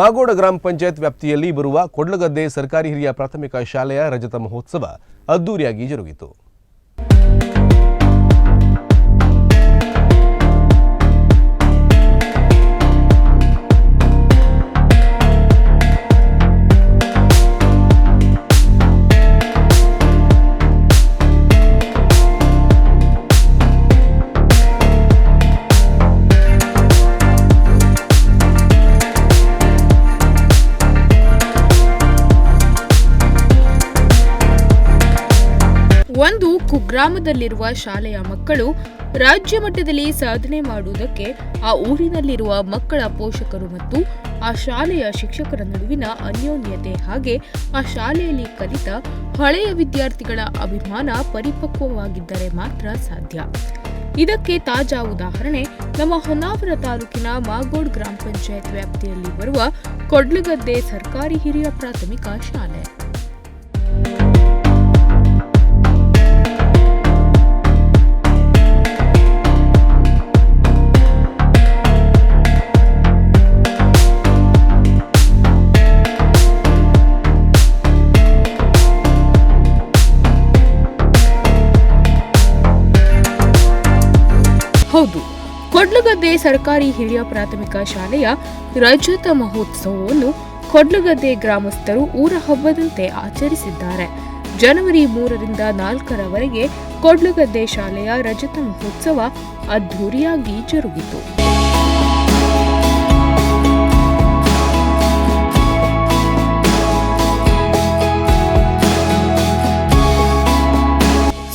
ಮಾಗೋಡ ಗ್ರಾಮ ಪಂಚಾಯತ್ ವ್ಯಾಪ್ತಿಯಲ್ಲಿ ಬರುವ ಕೊಡ್ಲಗದ್ದೆ ಸರ್ಕಾರಿ ಹಿರಿಯ ಪ್ರಾಥಮಿಕ ಶಾಲೆಯ ರಜತ ಮಹೋತ್ಸವ ಅದ್ದೂರಿಯಾಗಿ ಜರುಗಿತು. ಒಂದು ಕುಗ್ರಾಮದಲ್ಲಿರುವ ಶಾಲೆಯ ಮಕ್ಕಳು ರಾಜ್ಯ ಮಟ್ಟದಲ್ಲಿ ಸಾಧನೆ ಮಾಡುವುದಕ್ಕೆ ಆ ಊರಿನಲ್ಲಿರುವ ಮಕ್ಕಳ ಪೋಷಕರು ಮತ್ತು ಆ ಶಾಲೆಯ ಶಿಕ್ಷಕರ ನಡುವಿನ ಅನ್ಯೋನ್ಯತೆ ಹಾಗೆ ಆ ಶಾಲೆಯಲ್ಲಿ ಕಲಿತ ಹಳೆಯ ವಿದ್ಯಾರ್ಥಿಗಳ ಅಭಿಮಾನ ಪರಿಪಕ್ವವಾಗಿದ್ದರೆ ಮಾತ್ರ ಸಾಧ್ಯ. ಇದಕ್ಕೆ ತಾಜಾ ಉದಾಹರಣೆ, ನಮ್ಮ ಹೊನ್ನಾವರ ತಾಲೂಕಿನ ಮಾಗೋಡ್ ಗ್ರಾಮ ಪಂಚಾಯತ್ ವ್ಯಾಪ್ತಿಯಲ್ಲಿ ಬರುವ ಕೊಡ್ಲಗದ್ದೆ ಸರ್ಕಾರಿ ಹಿರಿಯ ಪ್ರಾಥಮಿಕ ಶಾಲೆ. ಕೊಡ್ಲಗದ್ದೆ ಸರ್ಕಾರಿ ಹಿರಿಯ ಪ್ರಾಥಮಿಕ ಶಾಲೆಯ ರಜತ ಮಹೋತ್ಸವವನ್ನು ಕೊಡ್ಲಗದ್ದೆ ಗ್ರಾಮಸ್ಥರು ಊರ ಹಬ್ಬದಂತೆ ಆಚರಿಸಿದ್ದಾರೆ. ಜನವರಿ ಮೂರರಿಂದ ನಾಲ್ಕರವರೆಗೆ ಕೊಡ್ಲಗದ್ದೆ ಶಾಲೆಯ ರಜತ ಮಹೋತ್ಸವ ಅದ್ಧೂರಿಯಾಗಿ ಜರುಗಿತು.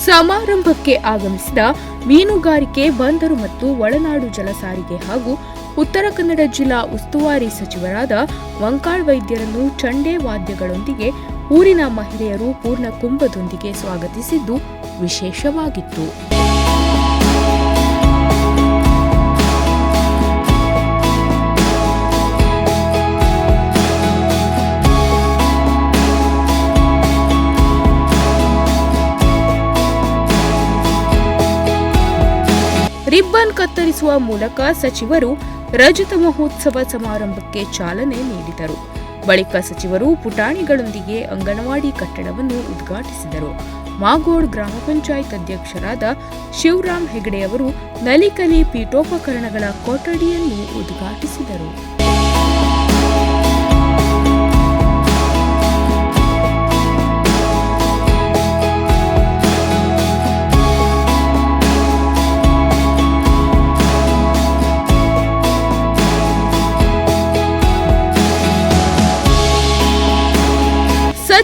ಸಮಾರಂಭಕ್ಕೆ ಆಗಮಿಸಿದ ಮೀನುಗಾರಿಕೆ, ಬಂದರು ಮತ್ತು ಒಳನಾಡು ಜಲಸಾರಿಗೆ ಹಾಗೂ ಉತ್ತರ ಕನ್ನಡ ಜಿಲ್ಲಾ ಉಸ್ತುವಾರಿ ಸಚಿವರಾದ ವಂಕಾಳ್ ವೈದ್ಯರನ್ನು ಚಂಡೆ ವಾದ್ಯಗಳೊಂದಿಗೆ ಊರಿನ ಮಹಿಳೆಯರು ಪೂರ್ಣ ಕುಂಭದೊಂದಿಗೆ ಸ್ವಾಗತಿಸಿದ್ದು ವಿಶೇಷವಾಗಿತ್ತು. ರಿಬ್ಬನ್ ಕತ್ತರಿಸುವ ಮೂಲಕ ಸಚಿವರು ರಜತ ಮಹೋತ್ಸವ ಸಮಾರಂಭಕ್ಕೆ ಚಾಲನೆ ನೀಡಿದರು. ಬಳಿಕ ಸಚಿವರು ಪುಟಾಣಿಗಳೊಂದಿಗೆ ಅಂಗನವಾಡಿ ಕಟ್ಟಡವನ್ನು ಉದ್ಘಾಟಿಸಿದರು. ಮಾಗೋಡ್ ಗ್ರಾಮ ಪಂಚಾಯತ್ ಅಧ್ಯಕ್ಷರಾದ ಶಿವರಾಮ್ ಹೆಗಡೆ ಅವರು ನಲಿಕಲಿ ಪೀಠೋಪಕರಣಗಳ ಕೊಠಡಿಯನ್ನು ಉದ್ಘಾಟಿಸಿದರು.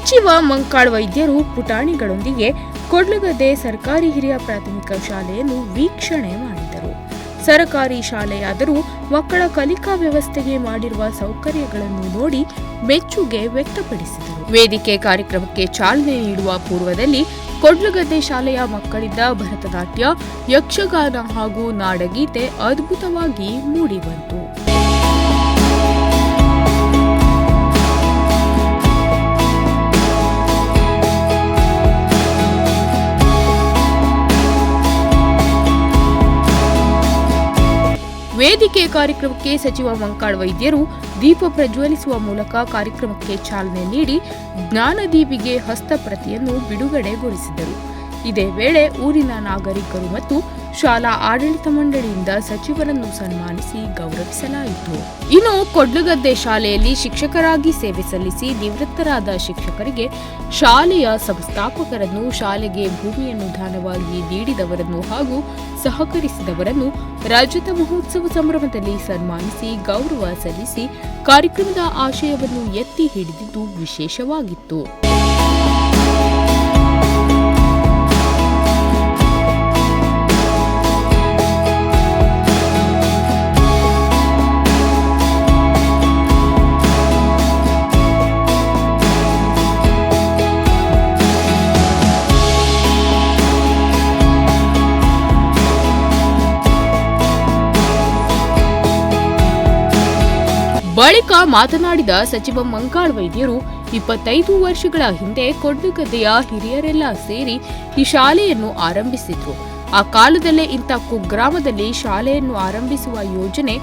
ಸಚಿವ ಮಂಕಾಳ್ ವೈದ್ಯರು ಪುಟಾಣಿಗಳೊಂದಿಗೆ ಕೊಡ್ಲಗದ್ದೆ ಸರ್ಕಾರಿ ಹಿರಿಯ ಪ್ರಾಥಮಿಕ ಶಾಲೆಯನ್ನು ವೀಕ್ಷಣೆ ಮಾಡಿದರು. ಸರಕಾರಿ ಶಾಲೆಯಾದರೂ ಮಕ್ಕಳ ಕಲಿಕಾ ವ್ಯವಸ್ಥೆಗೆ ಮಾಡಿರುವ ಸೌಕರ್ಯಗಳನ್ನು ನೋಡಿ ಮೆಚ್ಚುಗೆ ವ್ಯಕ್ತಪಡಿಸಿದರು. ವೇದಿಕೆ ಕಾರ್ಯಕ್ರಮಕ್ಕೆ ಚಾಲನೆ ನೀಡುವ ಪೂರ್ವದಲ್ಲಿ ಕೊಡ್ಲಗದ್ದೆ ಶಾಲೆಯ ಮಕ್ಕಳಿಂದ ಭರತನಾಟ್ಯ, ಯಕ್ಷಗಾನ ಹಾಗೂ ನಾಡಗೀತೆ ಅದ್ಭುತವಾಗಿ ಮೂಡಿಬಂತು. ವೇದಿಕೆ ಕಾರ್ಯಕ್ರಮಕ್ಕೆ ಸಚಿವ ಮಂಕಾಳ್ ವೈದ್ಯರು ದೀಪ ಪ್ರಜ್ವಲಿಸುವ ಮೂಲಕ ಕಾರ್ಯಕ್ರಮಕ್ಕೆ ಚಾಲನೆ ನೀಡಿ ಜ್ಞಾನದೀಪಿಗೆ ಹಸ್ತಪ್ರತಿಯನ್ನು ಬಿಡುಗಡೆಗೊಳಿಸಿದರು. ಇದೇ ವೇಳೆ ಊರಿನ ನಾಗರಿಕರು ಮತ್ತು ಶಾಲಾ ಆಡಳಿತ ಮಂಡಳಿಯಿಂದ ಸಚಿವರನ್ನು ಸನ್ಮಾನಿಸಿ ಗೌರವಿಸಲಾಯಿತು. ಇನ್ನು ಕೊಡ್ಲುಗದ್ದೆ ಶಾಲೆಯಲ್ಲಿ ಶಿಕ್ಷಕರಾಗಿ ಸೇವೆ ಸಲ್ಲಿಸಿ ನಿವೃತ್ತರಾದ ಶಿಕ್ಷಕರಿಗೆ ಶಾಲೆಯ ಸಂಸ್ಥಾಪಕರನ್ನು, ಶಾಲೆಗೆ ಭೂಮಿಯನ್ನು ದಾನವಾಗಿ ನೀಡಿದವರನ್ನು ಹಾಗೂ ಸಹಕರಿಸಿದವರನ್ನು ರಾಜ್ಯದ ಮಹೋತ್ಸವ ಸಂಭ್ರಮದಲ್ಲಿ ಸನ್ಮಾನಿಸಿ ಗೌರವ ಸಲ್ಲಿಸಿ ಕಾರ್ಯಕ್ರಮದ ಆಶಯವನ್ನು ಎತ್ತಿ ಹಿಡಿದಿದ್ದು ವಿಶೇಷವಾಗಿತ್ತು. ಬಳಿಕ ಮಾತನಾಡಿದ ಸಚಿವ ಮಂಕಾಳ್ ವೈದ್ಯರು, ಇಪ್ಪತ್ತೈದು ವರ್ಷಗಳ ಹಿಂದೆ ಕೊಡ್ಲುಗದ್ದೆಯ ಹಿರಿಯರೆಲ್ಲ ಸೇರಿ ಈ ಶಾಲೆಯನ್ನು ಆರಂಭಿಸಿದ್ರು. ಆ ಕಾಲದಲ್ಲೇ ಇಂಥ ಕುಗ್ರಾಮದಲ್ಲಿ ಶಾಲೆಯನ್ನು ಆರಂಭಿಸುವ ಯೋಜನೆ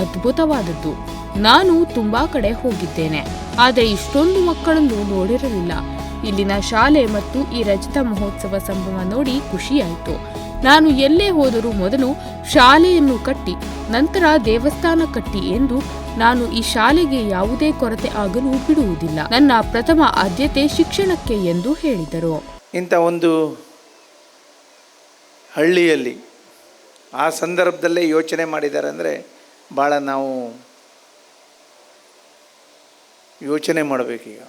ಅದ್ಭುತವಾದದ್ದು. ನಾನು ತುಂಬಾ ಕಡೆ ಹೋಗಿದ್ದೇನೆ, ಆದರೆ ಇಷ್ಟೊಂದು ಮಕ್ಕಳನ್ನು ನೋಡಿರಲಿಲ್ಲ. ಇಲ್ಲಿನ ಶಾಲೆ ಮತ್ತು ಈ ರಜತ ಮಹೋತ್ಸವ ಸಂಭ್ರಮ ನೋಡಿ ಖುಷಿಯಾಯಿತು. ನಾನು ಎಲ್ಲೇ ಹೋದರೂ ಮೊದಲು ಶಾಲೆಯನ್ನು ಕಟ್ಟಿ, ನಂತರ ದೇವಸ್ಥಾನ ಕಟ್ಟಿ ಎಂದು ನಾನು ಈ ಶಾಲೆಗೆ ಯಾವುದೇ ಕೊರತೆ ಆಗಲು ಬಿಡುವುದಿಲ್ಲ. ನನ್ನ ಪ್ರಥಮ ಆದ್ಯತೆ ಶಿಕ್ಷಣಕ್ಕೆ ಎಂದು ಹೇಳಿದರು. ಇಂಥ ಒಂದು ಹಳ್ಳಿಯಲ್ಲಿ ಆ ಸಂದರ್ಭದಲ್ಲೇ ಯೋಚನೆ ಮಾಡಿದ್ದಾರೆ ಅಂದರೆ ಭಾಳ ನಾವು ಯೋಚನೆ ಮಾಡಬೇಕೀಗ.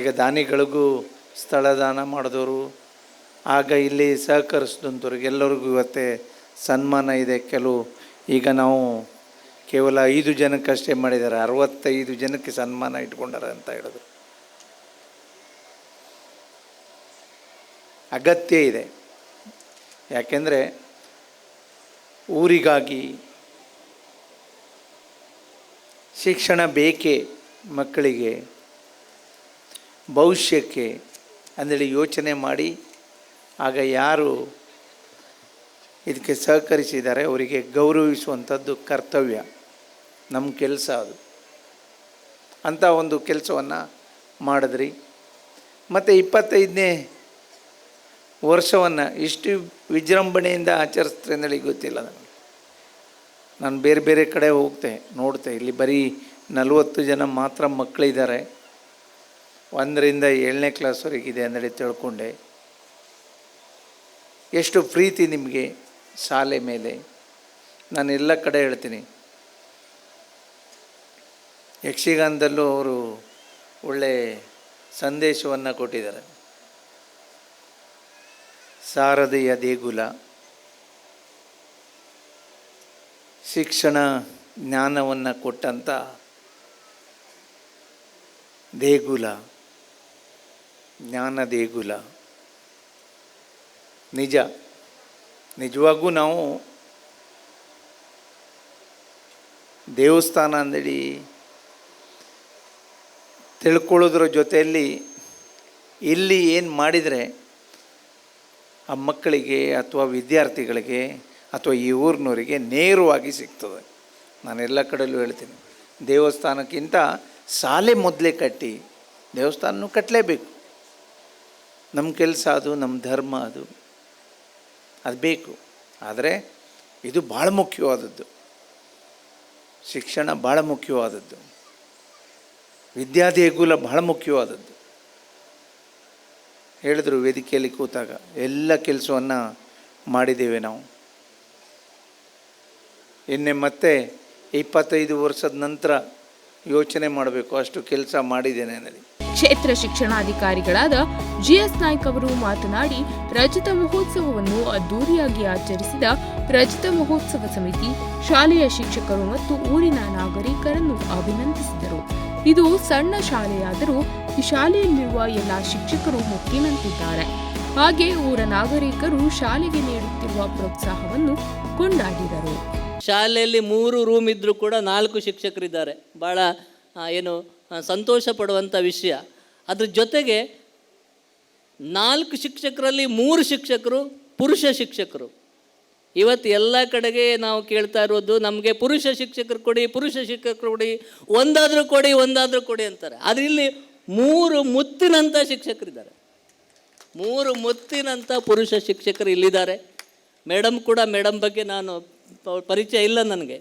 ಈಗ ದಾನಿಗಳಿಗೂ ಸ್ಥಳದಾನ ಮಾಡಿದವರು. ಆಗ ಇಲ್ಲಿ ಸಹಕರಿಸಿದಂಥವ್ರಿಗೆ ಎಲ್ಲರಿಗೂ ಇವತ್ತೇ ಸನ್ಮಾನ ಇದೆ. ಕೆಲವು ಈಗ ನಾವು ಕೇವಲ ಐದು ಜನಕ್ಕಷ್ಟೇ ಮಾಡಿದ್ದಾರೆ. ಅರವತ್ತೈದು ಜನಕ್ಕೆ ಸನ್ಮಾನ ಇಟ್ಕೊಂಡಾರೆ ಅಂತ ಹೇಳಿದ್ರು. ಅಗತ್ಯ ಇದೆ. ಯಾಕೆಂದರೆ ಊರಿಗಾಗಿ ಶಿಕ್ಷಣ ಬೇಕೇ ಮಕ್ಕಳಿಗೆ? ಭವಿಷ್ಯಕ್ಕೆ? ಅಂದೇಳಿ ಯೋಚನೆ ಮಾಡಿ, ಆಗ ಯಾರು ಇದಕ್ಕೆ ಸಹಕರಿಸಿದ್ದಾರೆ, ಅವರಿಗೆ ಗೌರವಿಸುವಂಥದ್ದು ಕರ್ತವ್ಯ, ನಮ್ಮ ಕೆಲಸ ಅದು. ಅಂಥ ಒಂದು ಕೆಲಸವನ್ನು ಮಾಡಿದ್ರಿ. ಮತ್ತು ಇಪ್ಪತ್ತೈದನೇ ವರ್ಷವನ್ನು ಇಷ್ಟು ವಿಜೃಂಭಣೆಯಿಂದ ಆಚರಿಸ್ತಾರೆ ಅಂದೇಳಿ ಗೊತ್ತಿಲ್ಲ ನನಗೆ. ನಾನು ಬೇರೆ ಬೇರೆ ಕಡೆ ಹೋಗ್ತೆ, ನೋಡ್ತೆ, ಇಲ್ಲಿ ಬರೀ ನಲವತ್ತು ಜನ ಮಾತ್ರ ಮಕ್ಕಳಿದ್ದಾರೆ. ಒಂದರಿಂದ ಏಳನೇ ಕ್ಲಾಸ್ವರೆಗಿದೆ ಅಂದರೆ ತಿಳ್ಕೊಂಡೆ. ಎಷ್ಟು ಪ್ರೀತಿ ನಿಮಗೆ ಶಾಲೆ ಮೇಲೆ. ನಾನು ಎಲ್ಲ ಕಡೆ ಹೇಳ್ತೀನಿ. ಯಕ್ಷಗಾನದಲ್ಲೂ ಅವರು ಒಳ್ಳೆ ಸಂದೇಶವನ್ನು ಕೊಟ್ಟಿದ್ದಾರೆ. ಸಾರದೆಯ ದೇಗುಲ. ಶಿಕ್ಷಣ ಜ್ಞಾನವನ್ನು ಕೊಟ್ಟಂಥ ದೇಗುಲ. ಜ್ಞಾನ ದೇಗುಲ ನಿಜ. ನಿಜವಾಗೂ ನಾವು ದೇವಸ್ಥಾನ ಅಂದೇಳಿ ತಿಳ್ಕೊಳ್ಳೋದ್ರ ಜೊತೆಯಲ್ಲಿ ಇಲ್ಲಿ ಏನು ಮಾಡಿದರೆ ಆ ಮಕ್ಕಳಿಗೆ ಅಥವಾ ವಿದ್ಯಾರ್ಥಿಗಳಿಗೆ ಅಥವಾ ಈ ಊರಿನವರಿಗೆ ನೇರವಾಗಿ ಸಿಗ್ತದೆ. ನಾನು ಎಲ್ಲ ಕಡೆಯಲ್ಲೂ ಹೇಳ್ತೀನಿ. ದೇವಸ್ಥಾನಕ್ಕಿಂತ ಶಾಲೆ ಮೊದಲೇ ಕಟ್ಟಿ ದೇವಸ್ಥಾನನೂ ಕಟ್ಟಲೇಬೇಕು ನಮ್ಮ ಕೆಲಸ ಅದು ನಮ್ಮ ಧರ್ಮ ಅದು. ಅದು ಬೇಕು. ಆದರೆ ಇದು ಭಾಳ ಮುಖ್ಯವಾದದ್ದು. ಶಿಕ್ಷಣ ಭಾಳ ಮುಖ್ಯವಾದದ್ದು. ವಿದ್ಯಾದೇಗುಲ ಬಹಳ ಮುಖ್ಯವಾದದ್ದು. ಹೇಳಿದ್ರು ವೇದಿಕೆಯಲ್ಲಿ ಕೂತಾಗ, ಎಲ್ಲ ಕೆಲಸವನ್ನು ಮಾಡಿದ್ದೇವೆ ನಾವು. ಇನ್ನೆ ಮತ್ತೆ ಇಪ್ಪತ್ತೈದು ವರ್ಷದ ನಂತರ ಯೋಚನೆ ಮಾಡಬೇಕು, ಅಷ್ಟು ಕೆಲಸ ಮಾಡಿದ್ದೇನೆ ಅನ್ನಲಿ ಕ್ಷೇತ್ರ ಶಿಕ್ಷಣಾಧಿಕಾರಿಗಳಾದ ಜಿಎಸ್ ನಾಯ್ಕ ಅವರು ಮಾತನಾಡಿ, ರಜತ ಮಹೋತ್ಸವವನ್ನು ಅದ್ದೂರಿಯಾಗಿ ಆಚರಿಸಿದ ರಜತ ಮಹೋತ್ಸವ ಸಮಿತಿ ಶಾಲೆಯ ಶಿಕ್ಷಕರು ಮತ್ತು ಊರಿನ ನಾಗರಿಕರನ್ನು ಅಭಿನಂದಿಸಿದರು. ಇದು ಸಣ್ಣ ಶಾಲೆಯಾದರೂ ಈ ಶಾಲೆಯಲ್ಲಿರುವ ಎಲ್ಲ ಶಿಕ್ಷಕರು ಮುಖ್ಯನಂತಿದ್ದಾರೆ ಹಾಗೆ ಊರ ನಾಗರಿಕರು ಶಾಲೆಗೆ ನೀಡುತ್ತಿರುವ ಪ್ರೋತ್ಸಾಹವನ್ನು ಕೊಂಡಾಡಿದರು. ಶಾಲೆಯಲ್ಲಿ ಮೂರು ರೂಮ್ ಇದ್ದರೂ ಕೂಡ ನಾಲ್ಕು ಶಿಕ್ಷಕರಿದ್ದಾರೆ. ಭಾಳ ಏನು ಸಂತೋಷ ಪಡುವಂಥ ವಿಷಯ. ಅದ್ರ ಜೊತೆಗೆ ನಾಲ್ಕು ಶಿಕ್ಷಕರಲ್ಲಿ ಮೂರು ಶಿಕ್ಷಕರು ಪುರುಷ ಶಿಕ್ಷಕರು. ಇವತ್ತು ಎಲ್ಲ ಕಡೆಗೆ ನಾವು ಕೇಳ್ತಾ ಇರೋದು ನಮಗೆ ಪುರುಷ ಶಿಕ್ಷಕರು ಕೊಡಿ, ಪುರುಷ ಶಿಕ್ಷಕರು ಕೊಡಿ, ಒಂದಾದರೂ ಕೊಡಿ ಒಂದಾದರೂ ಕೊಡಿ ಅಂತಾರೆ. ಆದರೆ ಇಲ್ಲಿ ಮೂರು ಮುತ್ತಿನಂಥ ಶಿಕ್ಷಕರಿದ್ದಾರೆ. ಮೂರು ಮುತ್ತಿನಂಥ ಪುರುಷ ಶಿಕ್ಷಕರು ಇಲ್ಲಿದ್ದಾರೆ. ಮೇಡಮ್ ಕೂಡ ಮೇಡಮ್ ಬಗ್ಗೆ ನಾನು ಪರಿಚಯ ಇಲ್ಲ ನನಗೆ.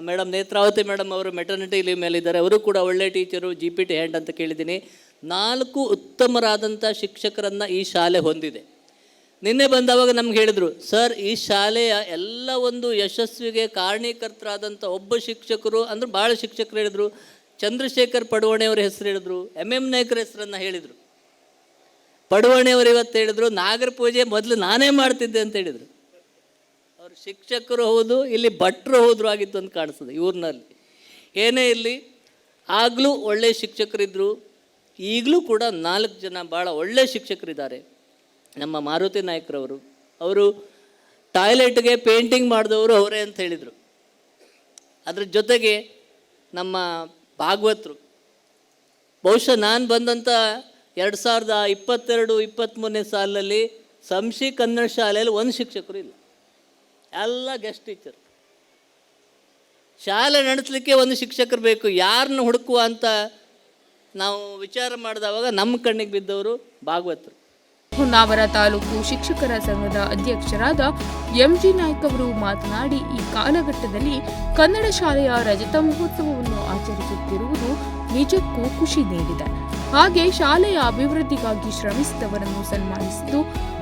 ಮೇಡಮ್ ನೇತ್ರಾವತಿ ಮೇಡಮ್ ಅವರು ಮೆಟರ್ನಿಟಿ ಲೀವ್ ಮೇಲಿದ್ದಾರೆ. ಅವರು ಕೂಡ ಒಳ್ಳೆ teacher G P T hand ಅಂತ ಕೇಳಿದ್ದೀನಿ. ನಾಲ್ಕು ಉತ್ತಮರಾದಂಥ ಶಿಕ್ಷಕರನ್ನು ಈ ಶಾಲೆ ಹೊಂದಿದೆ. ನಿನ್ನೆ ಬಂದವಾಗ ನಮ್ಗೆ ಹೇಳಿದರು, ಸರ್, ಈ ಶಾಲೆಯ ಎಲ್ಲ ಒಂದು ಯಶಸ್ವಿಗೆ ಕಾರಣೀಕರ್ತರಾದಂಥ ಒಬ್ಬ ಶಿಕ್ಷಕರು, ಅಂದ್ರೆ ಭಾಳ ಶಿಕ್ಷಕರು ಹೇಳಿದರು. ಚಂದ್ರಶೇಖರ್ ಪಡುವಣೆಯವರ ಹೆಸರು ಹೇಳಿದರು ಎಂ ಎಂ ನಾಯ್ಕರ ಹೆಸರನ್ನು ಹೇಳಿದರು. ಪಡುವಣೆಯವರು ಇವತ್ತು ಹೇಳಿದರು, ನಾಗರ ಪೂಜೆ ಮೊದಲು ನಾನೇ ಮಾಡ್ತಿದ್ದೆ ಅಂತ ಹೇಳಿದರು. ಅವರು ಶಿಕ್ಷಕರು ಹೌದು, ಇಲ್ಲಿ ಭಟ್ರು ಹೋದ್ರು ಆಗಿತ್ತು ಅಂತ ಕಾಣಿಸ್ತದೆ ಊರಿನಲ್ಲಿ ಏನೇ ಇರಲಿ, ಆಗಲೂ ಒಳ್ಳೆಯ ಶಿಕ್ಷಕರಿದ್ದರು ಈಗಲೂ ಕೂಡ ನಾಲ್ಕು ಜನ ಭಾಳ ಒಳ್ಳೆಯ ಶಿಕ್ಷಕರಿದ್ದಾರೆ. ನಮ್ಮ ಮಾರುತಿ ನಾಯಕರವರು. ಅವರು ಟಾಯ್ಲೆಟ್ಗೆ ಪೇಂಟಿಂಗ್ ಮಾಡಿದವರು ಅವರೇ ಅಂತ ಹೇಳಿದರು. ಅದ್ರ ಜೊತೆಗೆ ನಮ್ಮ ಭಾಗವತರು. ಬಹುಶಃ ನಾನು ಬಂದಂಥ ಎರಡು ಸಾವಿರದ ಇಪ್ಪತ್ತೆರಡು ಇಪ್ಪತ್ತ್ಮೂರನೇ ಸಾಲಿನಲ್ಲಿ ಸಂಶಿ ಕನ್ನಡ ಶಾಲೆಯಲ್ಲಿ ಒಂದು ಶಿಕ್ಷಕರು ಇಲ್ಲ. ಎಲ್ಲ ಗೆಸ್ಟ್ ಟೀಚರ್ ಶಾಲೆ ನಡೆಸಲಿಕ್ಕೆ ಒಂದು ಶಿಕ್ಷಕರು ಬೇಕು. ಯಾರನ್ನ ಹುಡುಕುವ ಅಂತ ನಾವು ವಿಚಾರ ಮಾಡಿದವಾಗ ನಮ್ಮ ಕಣ್ಣಿಗೆ ಬಿದ್ದವರು ಭಾಗವತರು. ಹೊನ್ನಾವರ ತಾಲೂಕು ಶಿಕ್ಷಕರ ಸಂಘದ ಅಧ್ಯಕ್ಷರಾದ ಎಂಜಿ ನಾಯ್ಕ ಅವರು ಮಾತನಾಡಿ ಈ ಕಾಲಘಟ್ಟದಲ್ಲಿ ಕನ್ನಡ ಶಾಲೆಯ ರಜತ ಮಹೋತ್ಸವವನ್ನು ಆಚರಿಸುತ್ತಿರುವುದು ನಿಜಕ್ಕೂ ಖುಷಿ ನೀಡಿದೆ. ಹಾಗೆ ಶಾಲೆಯ ಅಭಿವೃದ್ಧಿಗಾಗಿ ಶ್ರಮಿಸಿದವರನ್ನು ಸನ್ಮಾನಿಸಿದ್ದು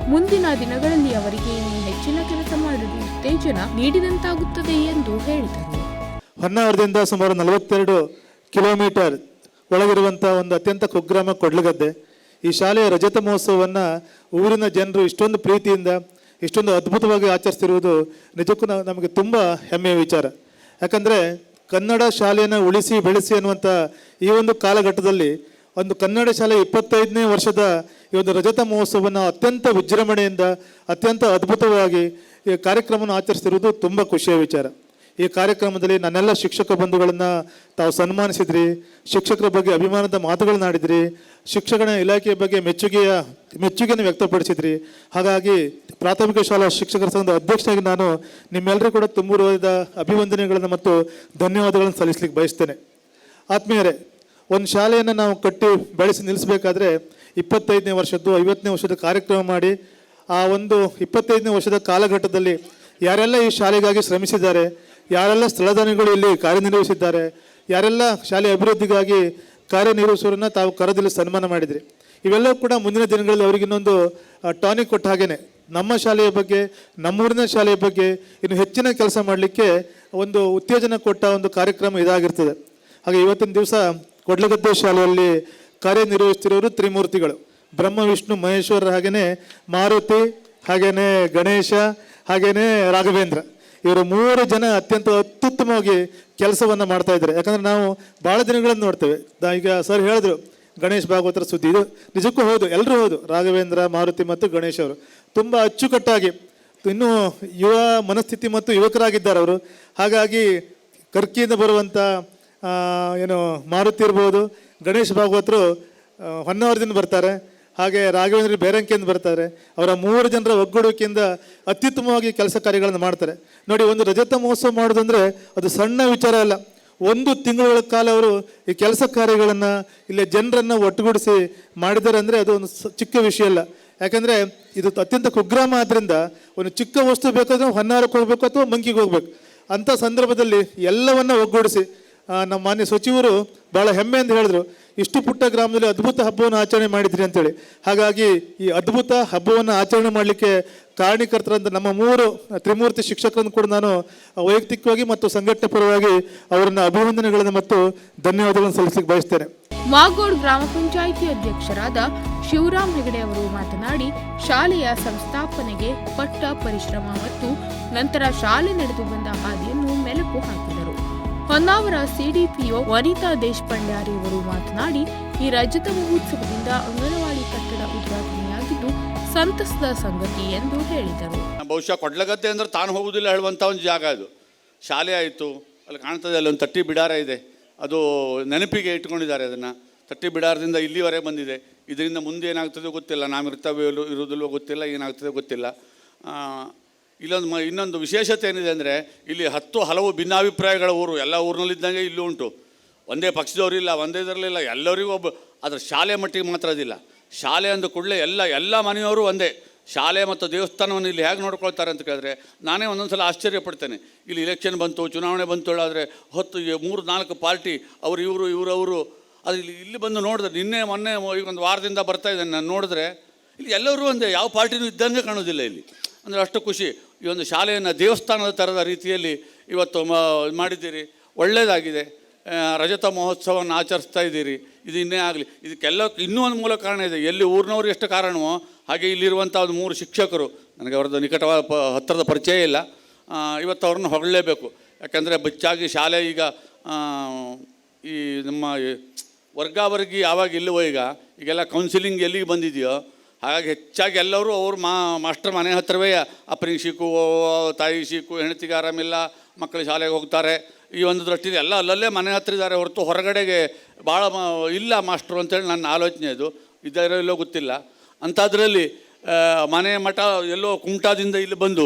ಮುಂದಿನ ದಿನಗಳಲ್ಲಿ ಅವರಿಗೆ ಇನ್ನೂ ಹೆಚ್ಚಿನ ಕೆಲಸ ಮಾಡಲು ಉತ್ತೇಜನ ನೀಡಿದಂತಾಗುತ್ತದೆ ಎಂದು ಹೇಳಿದರು. ಹೊನ್ನಾವರದಿಂದ ಸುಮಾರು ನಲವತ್ತೆರಡು ಕಿಲೋಮೀಟರ್ ಒಳಗಿರುವಂಥ ಒಂದು ಅತ್ಯಂತ ಕುಗ್ರಾಮ ಕೊಡ್ಲಗದ್ದೆ. ಈ ಶಾಲೆಯ ರಜತ ಮಹೋತ್ಸವವನ್ನು ಊರಿನ ಜನರು ಇಷ್ಟೊಂದು ಪ್ರೀತಿಯಿಂದ, ಇಷ್ಟೊಂದು ಅದ್ಭುತವಾಗಿ ಆಚರಿಸ್ತಿರುವುದು ನಿಜಕ್ಕೂ ನಮಗೆ ತುಂಬ ಹೆಮ್ಮೆಯ ವಿಚಾರ. ಯಾಕಂದರೆ ಕನ್ನಡ ಶಾಲೆಯನ್ನು ಉಳಿಸಿ ಬೆಳೆಸಿ ಅನ್ನುವಂಥ ಈ ಒಂದು ಕಾಲಘಟ್ಟದಲ್ಲಿ ಒಂದು ಕನ್ನಡ ಶಾಲೆ ಇಪ್ಪತ್ತೈದನೇ ವರ್ಷದ ಈ ಒಂದು ರಜತ ಮಹೋತ್ಸವವನ್ನು ಅತ್ಯಂತ ವಿಜೃಂಭಣೆಯಿಂದ, ಅತ್ಯಂತ ಅದ್ಭುತವಾಗಿ ಈ ಕಾರ್ಯಕ್ರಮವನ್ನು ಆಚರಿಸ್ತಿರುವುದು ತುಂಬ ಖುಷಿಯ ವಿಚಾರ. ಈ ಕಾರ್ಯಕ್ರಮದಲ್ಲಿ ನನ್ನೆಲ್ಲ ಶಿಕ್ಷಕ ಬಂಧುಗಳನ್ನು ತಾವು ಸನ್ಮಾನಿಸಿದ್ರಿ. ಶಿಕ್ಷಕರ ಬಗ್ಗೆ ಅಭಿಮಾನದ ಮಾತುಗಳನ್ನಾಡಿದ್ರಿ ಶಿಕ್ಷಣ ಇಲಾಖೆಯ ಬಗ್ಗೆ ಮೆಚ್ಚುಗೆಯ, ಮೆಚ್ಚುಗೆಯನ್ನು ವ್ಯಕ್ತಪಡಿಸಿದ್ರಿ. ಹಾಗಾಗಿ ಪ್ರಾಥಮಿಕ ಶಾಲಾ ಶಿಕ್ಷಕರ ಸಂಘದ ಅಧ್ಯಕ್ಷನಾಗಿ ನಾನು ನಿಮ್ಮೆಲ್ಲರೂ ಕೂಡ ತುಂಬ ಹೃದಯದ ಅಭಿವಂದನೆಗಳನ್ನು ಮತ್ತು ಧನ್ಯವಾದಗಳನ್ನು ಸಲ್ಲಿಸಲಿಕ್ಕೆ ಬಯಸ್ತೇನೆ. ಆತ್ಮೀಯರೇ, ಒಂದು ಶಾಲೆಯನ್ನು ನಾವು ಕಟ್ಟಿ ಬೆಳೆಸಿ ನಿಲ್ಲಿಸಬೇಕಾದ್ರೆ ಇಪ್ಪತ್ತೈದನೇ ವರ್ಷದ್ದು, ಐವತ್ತನೇ ವರ್ಷದ ಕಾರ್ಯಕ್ರಮ ಮಾಡಿ, ಆ ಒಂದು ಇಪ್ಪತ್ತೈದನೇ ವರ್ಷದ ಕಾಲಘಟ್ಟದಲ್ಲಿ ಯಾರೆಲ್ಲ ಈ ಶಾಲೆಗಾಗಿ ಶ್ರಮಿಸಿದ್ದಾರೆ ಯಾರೆಲ್ಲ ಸ್ಥಳದಾನಿಗಳು ಇಲ್ಲಿ ಕಾರ್ಯನಿರ್ವಹಿಸಿದ್ದಾರೆ, ಯಾರೆಲ್ಲ ಶಾಲೆ ಅಭಿವೃದ್ಧಿಗಾಗಿ ಕಾರ್ಯನಿರ್ವಹಿಸೋರನ್ನ ತಾವು ಕರೆದಲ್ಲಿ ಸನ್ಮಾನ ಮಾಡಿದ್ರಿ. ಇವೆಲ್ಲವೂ ಕೂಡ ಮುಂದಿನ ದಿನಗಳಲ್ಲಿ ಅವರಿಗೆ ಇನ್ನೊಂದು ಟಾನಿಕ್ ಕೊಟ್ಟ ಹಾಗೇನೆ. ನಮ್ಮ ಶಾಲೆಯ ಬಗ್ಗೆ, ನಮ್ಮೂರಿನ ಶಾಲೆಯ ಬಗ್ಗೆ ಇನ್ನು ಹೆಚ್ಚಿನ ಕೆಲಸ ಮಾಡಲಿಕ್ಕೆ ಒಂದು ಉತ್ತೇಜನ ಕೊಟ್ಟ ಒಂದು ಕಾರ್ಯಕ್ರಮ ಇದಾಗಿರ್ತದೆ. ಹಾಗೆ ಇವತ್ತಿನ ದಿವಸ ಕೊಡ್ಲಗದ್ದೆ ಶಾಲೆಯಲ್ಲಿ ಕಾರ್ಯನಿರ್ವಹಿಸ್ತಿರೋರು ತ್ರಿಮೂರ್ತಿಗಳು. ಬ್ರಹ್ಮ, ವಿಷ್ಣು ಮಹೇಶ್ವರ ಹಾಗೆಯೇ ಮಾರುತಿ ಹಾಗೆಯೇ ಗಣೇಶ ಹಾಗೆಯೇ ರಾಘವೇಂದ್ರ. ಇವರು ಮೂರು ಜನ ಅತ್ಯಂತ ಅತ್ಯುತ್ತಮವಾಗಿ ಕೆಲಸವನ್ನು ಮಾಡ್ತಾ ಇದ್ದಾರೆ. ಯಾಕಂದ್ರೆ ನಾವು ಭಾಳ ದಿನಗಳನ್ನು ನೋಡ್ತೇವೆ. ಈಗ ಸರ್ ಹೇಳಿದ್ರು, ಗಣೇಶ್ ಭಾಗವತರ ಸುದ್ದಿ. ಇದು ನಿಜಕ್ಕೂ ಹೌದು ಎಲ್ಲರೂ ಹೌದು. ರಾಘವೇಂದ್ರ, ಮಾರುತಿ ಮತ್ತು ಗಣೇಶ್ ಅವರು. ತುಂಬ ಅಚ್ಚುಕಟ್ಟಾಗಿ, ಇನ್ನೂ ಯುವ ಮನಸ್ಥಿತಿ ಮತ್ತು ಯುವಕರಾಗಿದ್ದಾರೆ ಅವರು. ಹಾಗಾಗಿ ಕರ್ಕಿಯಿಂದ ಬರುವಂಥ ಏನು ಮಾರುತಿ ಇರ್ಬೋದು, ಗಣೇಶ್ ಭಾಗವತರು ಹೊನ್ನಾವರದಿಂದ ಬರ್ತಾರೆ. ಹಾಗೆ ರಾಘವೇಂದ್ರ ಬೇರಂಕಿಯಿಂದ ಬರ್ತಾರೆ. ಅವರ ಮೂರು ಜನರ ಒಗ್ಗೂಡುವಿಕೆಯಿಂದ ಅತ್ಯುತ್ತಮವಾಗಿ ಕೆಲಸ ಕಾರ್ಯಗಳನ್ನು ಮಾಡ್ತಾರೆ. ನೋಡಿ, ಒಂದು ರಜತ ಮಹೋತ್ಸವ ಮಾಡೋದಂದರೆ ಅದು ಸಣ್ಣ ವಿಚಾರ ಅಲ್ಲ. ಒಂದು ತಿಂಗಳ ಕಾಲ ಅವರು ಈ ಕೆಲಸ ಕಾರ್ಯಗಳನ್ನು ಇಲ್ಲಿ ಜನರನ್ನು ಒಟ್ಟುಗೂಡಿಸಿ ಮಾಡಿದ್ದಾರೆ ಅಂದರೆ ಅದು ಒಂದು ಚಿಕ್ಕ ವಿಷಯ ಅಲ್ಲ. ಯಾಕಂದರೆ ಇದು ಅತ್ಯಂತ ಕುಗ್ರಾಮ ಆದ್ದರಿಂದ ಒಂದು ಚಿಕ್ಕ ವಸ್ತು ಬೇಕಾದ್ರೆ ಹೊನ್ನಾರಕ್ಕೆ ಹೋಗ್ಬೇಕು ಅಥವಾ ಮಂಕಿಗೆ ಹೋಗ್ಬೇಕು. ಅಂಥ ಸಂದರ್ಭದಲ್ಲಿ ಎಲ್ಲವನ್ನ ಒಗ್ಗೂಡಿಸಿ ನಮ್ಮ ಮಾನ್ಯ ಸಚಿವರು ಭಾಳ ಹೆಮ್ಮೆಯಿಂದ ಹೇಳಿದ್ರು. ಇಷ್ಟು ಪುಟ್ಟ ಗ್ರಾಮದಲ್ಲಿ ಅದ್ಭುತ ಹಬ್ಬವನ್ನು ಆಚರಣೆ ಮಾಡಿದ್ರಿ ಅಂತೇಳಿ. ಹಾಗಾಗಿ ಈ ಅದ್ಭುತ ಹಬ್ಬವನ್ನು ಆಚರಣೆ ಮಾಡಲಿಕ್ಕೆ ಕಾರಣೀಕರ್ತರಂತ ನಮ್ಮ ಮೂರು ತ್ರಿಮೂರ್ತಿ ಶಿಕ್ಷಕರನ್ನು ಕೂಡ ನಾನು ವೈಯಕ್ತಿಕವಾಗಿ ಮತ್ತು ಸಂಘಟನೆ ಪರವಾಗಿ ಅವರನ್ನ ಅಭಿನಂದನೆಗಳನ್ನು ಮತ್ತು ಧನ್ಯವಾದಗಳನ್ನು ಸಲ್ಲಿಸಲಿಕ್ಕೆ ಬಯಸ್ತೇನೆ. ಮಾಗೋಡ್ ಗ್ರಾಮ ಪಂಚಾಯಿತಿ ಅಧ್ಯಕ್ಷರಾದ ಶಿವರಾಮ್ ಹೆಗಡೆ ಅವರು ಮಾತನಾಡಿ, ಶಾಲೆಯ ಸಂಸ್ಥಾಪನೆಗೆ ಪಟ್ಟ ಪರಿಶ್ರಮ ಮತ್ತು ನಂತರ ಶಾಲೆ ನಡೆದು ಬಂದ ಹಾದಿಯನ್ನು ಮೆಲುಕು ಹಾಕಿದರು. ಹೊನ್ನಾವರ ಸಿಡಿಪಿಒ ವನಿತಾ ದೇಶಪಾಂಡ್ಯಾರಿ ಅವರು ಮಾತನಾಡಿ, ಈ ರಜತ ಮಹೋತ್ಸವದಿಂದ ಅಂಗನವಾಡಿ ಕಟ್ಟಡ ಉದ್ಘಾಟನೆಯಾಗಿದ್ದು ಸಂತಸದ ಸಂಗತಿ ಎಂದು ಹೇಳಿದರು. ಬಹುಶಃ ಕೊಡ್ಲಗತ್ತೆ ಅಂದ್ರೆ ತಾನು ಹೋಗುವುದಿಲ್ಲ ಹೇಳುವಂಥ ಒಂದು ಜಾಗ ಅದು. ಶಾಲೆ ಆಯಿತು, ಅಲ್ಲಿ ಕಾಣ್ತದೆ ಅಲ್ಲಿ ಒಂದು ತಟ್ಟಿ ಬಿಡಾರ ಇದೆ. ಅದು ನೆನಪಿಗೆ ಇಟ್ಕೊಂಡಿದ್ದಾರೆ ಅದನ್ನು. ತಟ್ಟಿ ಬಿಡಾರದಿಂದ ಇಲ್ಲಿವರೆಗೆ ಬಂದಿದೆ. ಇದರಿಂದ ಮುಂದೆ ಏನಾಗ್ತದೋ ಗೊತ್ತಿಲ್ಲ. ನಾವು ಇರ್ತವೆ ಇರೋದಿಲ್ವೋ ಗೊತ್ತಿಲ್ಲ, ಏನಾಗ್ತದೆ ಗೊತ್ತಿಲ್ಲ. ಇಲ್ಲೊಂದು ಮ, ಇನ್ನೊಂದು ವಿಶೇಷತೆ ಏನಿದೆ ಅಂದರೆ, ಇಲ್ಲಿ ಹತ್ತು ಹಲವು ಭಿನ್ನಾಭಿಪ್ರಾಯಗಳ ಊರು, ಎಲ್ಲ ಊರಿನಲ್ಲಿದ್ದಂಗೆ ಇಲ್ಲೂ ಉಂಟು. ಒಂದೇ ಪಕ್ಷದವರಿಲ್ಲ ಒಂದೇ ಇದರಲ್ಲಿಲ್ಲ ಎಲ್ಲರಿಗೂ ಒಬ್ಬ ಅದರ ಶಾಲೆ ಮಟ್ಟಿಗೆ ಮಾತ್ರ ಅದಿಲ್ಲ. ಶಾಲೆ ಅಂದ ಕೂಡಲೇ ಎಲ್ಲ ಎಲ್ಲ ಮನೆಯವರು ಒಂದೇ. ಶಾಲೆ ಮತ್ತು ದೇವಸ್ಥಾನವನ್ನು ಇಲ್ಲಿ ಹೇಗೆ ನೋಡ್ಕೊಳ್ತಾರೆ ಅಂತ ಕೇಳಿದ್ರೆ, ನಾನೇ ಒಂದೊಂದು ಸಲ ಆಶ್ಚರ್ಯ ಪಡ್ತೇನೆ ಇಲ್ಲಿ ಇಲೆಕ್ಷನ್ ಬಂತು, ಚುನಾವಣೆ ಬಂತು ಹೇಳಾದರೆ, ಹೊತ್ತು ಮೂರು, ನಾಲ್ಕು ಪಾರ್ಟಿ, ಅವರು, ಇವರು ಇವರವರು ಅದು ಇಲ್ಲಿ ಇಲ್ಲಿ ಬಂದು ನೋಡಿದ್ರೆ, ನಿನ್ನೆ, ಮೊನ್ನೆ ಈಗ ಒಂದು ವಾರದಿಂದ ಬರ್ತಾ ಇದ್ದೇನೆ ನಾನು ನೋಡಿದ್ರೆ, ಇಲ್ಲಿ ಎಲ್ಲರೂ ಒಂದೇ, ಯಾವ ಪಾರ್ಟಿನೂ ಇದ್ದಂಗೆ ಕಾಣೋದಿಲ್ಲ ಇಲ್ಲಿ. ಅಂದರೆ ಅಷ್ಟು ಖುಷಿ. ಈ ಒಂದು ಶಾಲೆಯನ್ನು ದೇವಸ್ಥಾನದ ಥರದ ರೀತಿಯಲ್ಲಿ ಇವತ್ತು ಮಾಡಿದ್ದೀರಿ. ಒಳ್ಳೆಯದಾಗಿದೆ ರಜತ ಮಹೋತ್ಸವವನ್ನು ಆಚರಿಸ್ತಾ ಇದ್ದೀರಿ. ಇದು ಇನ್ನೇ ಆಗಲಿ. ಇದಕ್ಕೆಲ್ಲ ಇನ್ನೂ ಒಂದು ಮೂಲ ಕಾರಣ ಇದೆ. ಎಲ್ಲಿ ಊರಿನವ್ರು ಎಷ್ಟು ಕಾರಣವೋ ಹಾಗೆ ಇಲ್ಲಿರುವಂಥ ಒಂದು ಮೂರು ಶಿಕ್ಷಕರು. ನನಗೆ ಅವರದ್ದು ನಿಕಟವಾದ ಪ, ಹತ್ತಿರದ ಪರಿಚಯ ಇಲ್ಲ. ಇವತ್ತು ಅವ್ರನ್ನ ಹೊಗಳಲೇಬೇಕು ಯಾಕೆಂದರೆ ಬಚ್ಚಾಗಿ ಶಾಲೆ ಈಗ ಈ ನಮ್ಮ ವರ್ಗಾವರ್ಗಿ ಯಾವಾಗ ಇಲ್ಲವೋ ಈಗ ಈಗೆಲ್ಲ ಕೌನ್ಸಿಲಿಂಗ್ ಎಲ್ಲಿಗೆ ಬಂದಿದೆಯೋ ಹಾಗಾಗಿ ಹೆಚ್ಚಾಗಿ ಎಲ್ಲರೂ ಅವರು ಮಾ, ಮಾಸ್ಟರ್ ಮನೆ ಹತ್ತಿರವೇ ಅಪ್ಪನಿಗೆ ಶೀಕು ತಾಯಿ ಶೀಕು, ಹೆಂಡತಿಗೆ ಆರಾಮಿಲ್ಲ, ಮಕ್ಕಳು ಶಾಲೆಗೆ ಹೋಗ್ತಾರೆ. ಈ ಒಂದು ದೃಷ್ಟಿದೆ ಎಲ್ಲ ಅಲ್ಲಲ್ಲೇ ಮನೆ ಹತ್ತಿರ ಇದ್ದಾರೆ ಹೊರತು ಹೊರಗಡೆಗೆ ಭಾಳ ಇಲ್ಲ ಮಾಸ್ಟ್ರು ಅಂತೇಳಿ ನನ್ನ ಆಲೋಚನೆ ಇದು ಇದ್ದಾರೋ ಇಲ್ಲೋ ಗೊತ್ತಿಲ್ಲ. ಅಂಥದ್ರಲ್ಲಿ ಮನೆ ಮಠ ಎಲ್ಲೋ ಕುಮಟಾದಿಂದ ಇಲ್ಲಿ ಬಂದು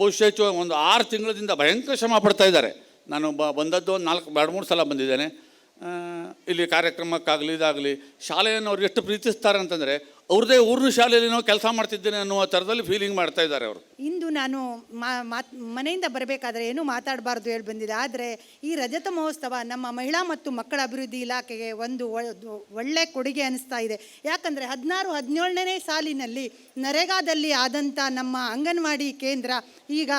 ಬಹುಶಃ ಒಂದು ಆರು ತಿಂಗಳಿಂದ ಭಯಂಕರ ಶ್ರಮ ಪಡ್ತಾ ಇದ್ದಾರೆ. ನಾನು ಬ, ಬಂದದ್ದು ಒಂದು ನಾಲ್ಕು, ಎರಡು, ಮೂರು ಸಲ ಬಂದಿದ್ದೇನೆ. ಇಲ್ಲಿ ಕಾರ್ಯಕ್ರಮಕ್ಕಾಗಲಿ, ಇದಾಗಲಿ, ಶಾಲೆಯನ್ನು ಅವ್ರು ಎಷ್ಟು ಪ್ರೀತಿಸ್ತಾರೆ ಅಂತಂದರೆ ಅವ್ರದ್ದೇ ಊರಿನ ಶಾಲೆಯಲ್ಲಿ ನಾವು ಕೆಲಸ ಮಾಡ್ತಿದ್ದೇನೆ ಅನ್ನುವ ಥರದಲ್ಲಿ ಫೀಲಿಂಗ್ ಮಾಡ್ತಾ ಇದ್ದಾರೆ ಅವರು. ಇಂದು ನಾನು ಮನೆಯಿಂದ ಬರಬೇಕಾದ್ರೆ ಏನೂ ಮಾತಾಡಬಾರ್ದು ಹೇಳಿ ಬಂದಿದೆ ಆದರೆ ಈ ರಜತ ಮಹೋತ್ಸವ ನಮ್ಮ ಮಹಿಳಾ ಮತ್ತು ಮಕ್ಕಳ ಅಭಿವೃದ್ಧಿ ಇಲಾಖೆಗೆ ಒಂದು ಒಳ್ಳೆ ಕೊಡುಗೆ ಅನಿಸ್ತಾ ಇದೆ. ಯಾಕಂದರೆ ಹದಿನಾರು, ಹದಿನೇಳನೇ ಸಾಲಿನಲ್ಲಿ ನರೇಗಾದಲ್ಲಿ ಆದಂಥ ನಮ್ಮ ಅಂಗನವಾಡಿ ಕೇಂದ್ರ ಈಗ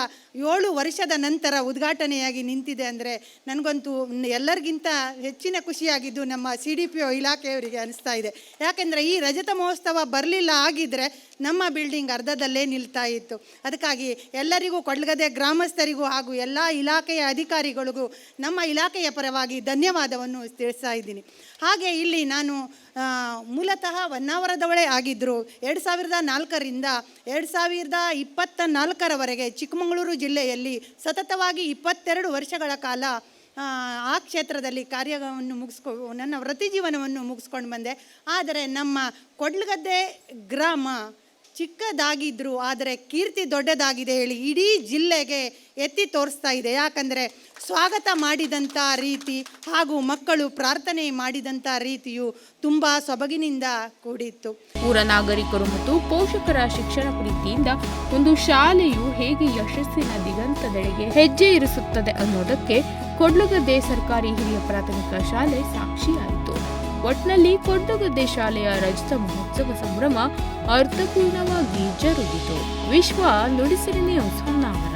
ಏಳು ವರ್ಷದ ನಂತರ ಉದ್ಘಾಟನೆಯಾಗಿ ನಿಂತಿದೆ ಅಂದರೆ ನನಗಂತೂ ಎಲ್ಲರಿಗಿಂತ ಹೆಚ್ಚಿನ ಖುಷಿಯಾಗಿದ್ದು ನಮ್ಮ ಸಿ ಡಿ ಪಿ ಒ ಇಲಾಖೆಯವರಿಗೆ ಅನಿಸ್ತಾ ಇದೆ. ಯಾಕೆಂದರೆ ಈ ರಜತ ಮಹೋತ್ಸವ ಬರಲಿಲ್ಲ ಆಗಿದ್ದರೆ ನಮ್ಮ ಬಿಲ್ಡಿಂಗ್ ಅರ್ಧದಲ್ಲೇ ನಿಲ್ತಾ ಇತ್ತು. ಅದಕ್ಕಾಗಿ ಎಲ್ಲರಿಗೂ ಕೊಡ್ಲಗದೆ ಗ್ರಾಮಸ್ಥರಿಗೂ ಹಾಗೂ ಎಲ್ಲ ಇಲಾಖೆಯ ಅಧಿಕಾರಿಗಳಿಗೂ ನಮ್ಮ ಇಲಾಖೆಯ ಪರವಾಗಿ ಧನ್ಯವಾದವನ್ನು ತಿಳಿಸ್ತಾ ಇದ್ದೀನಿ. ಹಾಗೆ ಇಲ್ಲಿ ನಾನು ಮೂಲತಃ ಹೊನ್ನಾವರದವಳೇ ಆಗಿದ್ದರು ಎರಡು ಸಾವಿರದ ನಾಲ್ಕರಿಂದ ಎರಡು ಸಾವಿರದ ಇಪ್ಪತ್ತ ನಾಲ್ಕರವರೆಗೆ ಚಿಕ್ಕಮಗಳೂರು ಜಿಲ್ಲೆಯಲ್ಲಿ ಸತತವಾಗಿ ಇಪ್ಪತ್ತೆರಡು ವರ್ಷಗಳ ಕಾಲ ಆ, ಕ್ಷೇತ್ರದಲ್ಲಿ ಕಾರ್ಯವನ್ನು ಮುಗಿಸ್ಕೊ ನನ್ನ ವೃತ್ತಿ ಜೀವನವನ್ನು ಮುಗಿಸ್ಕೊಂಡು ಬಂದೆ. ಆದರೆ ನಮ್ಮ ಕೊಡ್ಲಗದ್ದೆ ಗ್ರಾಮ ಚಿಕ್ಕದಾಗಿದ್ದರು ಆದರೆ ಕೀರ್ತಿ ದೊಡ್ಡದಾಗಿದೆ ಹೇಳಿ ಇಡೀ ಜಿಲ್ಲೆಗೆ ಎತ್ತಿ ತೋರಿಸ್ತಾ ಇದೆ. ಯಾಕಂದರೆ ಸ್ವಾಗತ ಮಾಡಿದಂಥ ರೀತಿ ಹಾಗೂ ಮಕ್ಕಳು ಪ್ರಾರ್ಥನೆ ಮಾಡಿದಂಥ ರೀತಿಯು ತುಂಬ ಸೊಬಗಿನಿಂದ ಕೂಡಿತ್ತು. ಊರ ನಾಗರಿಕರು ಮತ್ತು ಪೋಷಕರ ಶಿಕ್ಷಣ ಪ್ರೀತಿಯಿಂದ ಒಂದು ಶಾಲೆಯು ಹೇಗೆ ಯಶಸ್ಸಿನ ದಿಗಂತದೆಡೆಗೆ ಹೆಜ್ಜೆ ಇರಿಸುತ್ತದೆ ಅನ್ನೋದಕ್ಕೆ ಕೊಡ್ಲಗದ್ದೆ ಸರ್ಕಾರಿ ಹಿರಿಯ ಪ್ರಾಥಮಿಕ ಶಾಲೆ ಸಾಕ್ಷಿಯಾಯಿತು. ಒಟ್ನಲ್ಲಿ ಕೊಡ್ಲಗದ್ದೆ ಶಾಲೆಯ ರಜತ ಮಹೋತ್ಸವ ಸಂಭ್ರಮ ಅರ್ಥಪೂರ್ಣವಾಗಿ ಜರುಗಿತು. ವಿಶ್ವ ನುಡಿಸಿರಿನೇ ಹೊನ್ನಾವರ